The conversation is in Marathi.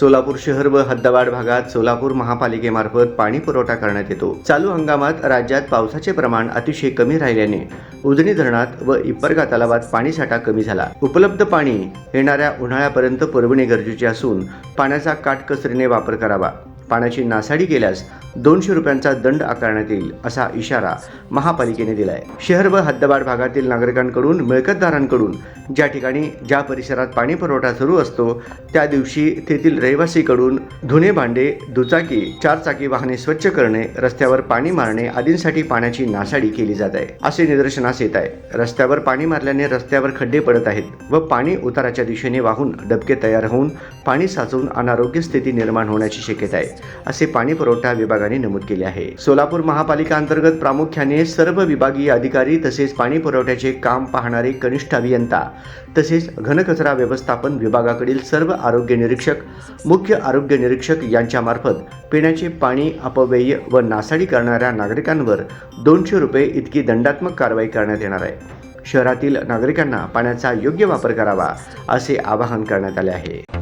सोलापूर शहर व हद्दवाड भागात सोलापूर महापालिकेमार्फत पाणी पुरवठा करण्यात येतो. चालू हंगामात राज्यात पावसाचे प्रमाण अतिशय कमी राहिल्याने उजनी धरणात व इपरगा तलावात पाणीसाठा कमी झाला. उपलब्ध पाणी येणाऱ्या उन्हाळ्यापर्यंत पुरविणे गरजेचे असून पाण्याचा काटकसरीने वापर करावा. पाण्याची नासाडी केल्यास दोनशे रुपयांचा दंड आकारण्यात येईल असा इशारा महापालिकेने दिलाय. शहर व हद्दवाड भागातील नागरिकांकडून मिळकतदारांकडून ज्या ठिकाणी ज्या परिसरात पाणी पुरवठा सुरू असतो त्या दिवशी तेथील रहिवासीकडून धुणे भांडे दुचाकी चारचाकी वाहने स्वच्छ करणे रस्त्यावर पाणी मारणे आदींसाठी पाण्याची नासाडी केली जात आहे असे निदर्शनास येत आहे. रस्त्यावर पाणी मारल्याने रस्त्यावर खड्डे पडत आहेत व पाणी उताराच्या दिशेने वाहून डबके तयार होऊन पाणी साचून अनारोग्य स्थिती निर्माण होण्याची शक्यता आहे असे पाणी पुरवठा विभागाने नमूद केले आहे. सोलापूर महापालिका अंतर्गत प्रामुख्याने सर्व विभागीय अधिकारी तसेच पाणी पुरवठ्याचे काम पाहणारे कनिष्ठ अभियंता तसेच घनकचरा व्यवस्थापन विभागाकडील सर्व आरोग्य निरीक्षक मुख्य आरोग्य निरीक्षक यांच्यामार्फत पिण्याचे पाणी अपव्यय व नासाडी करणाऱ्या नागरिकांवर दोनशे रुपये इतकी दंडात्मक कारवाई करण्यात येणार आहे. शहरातील नागरिकांना पाण्याचा योग्य वापर करावा असे आवाहन करण्यात आले आहे.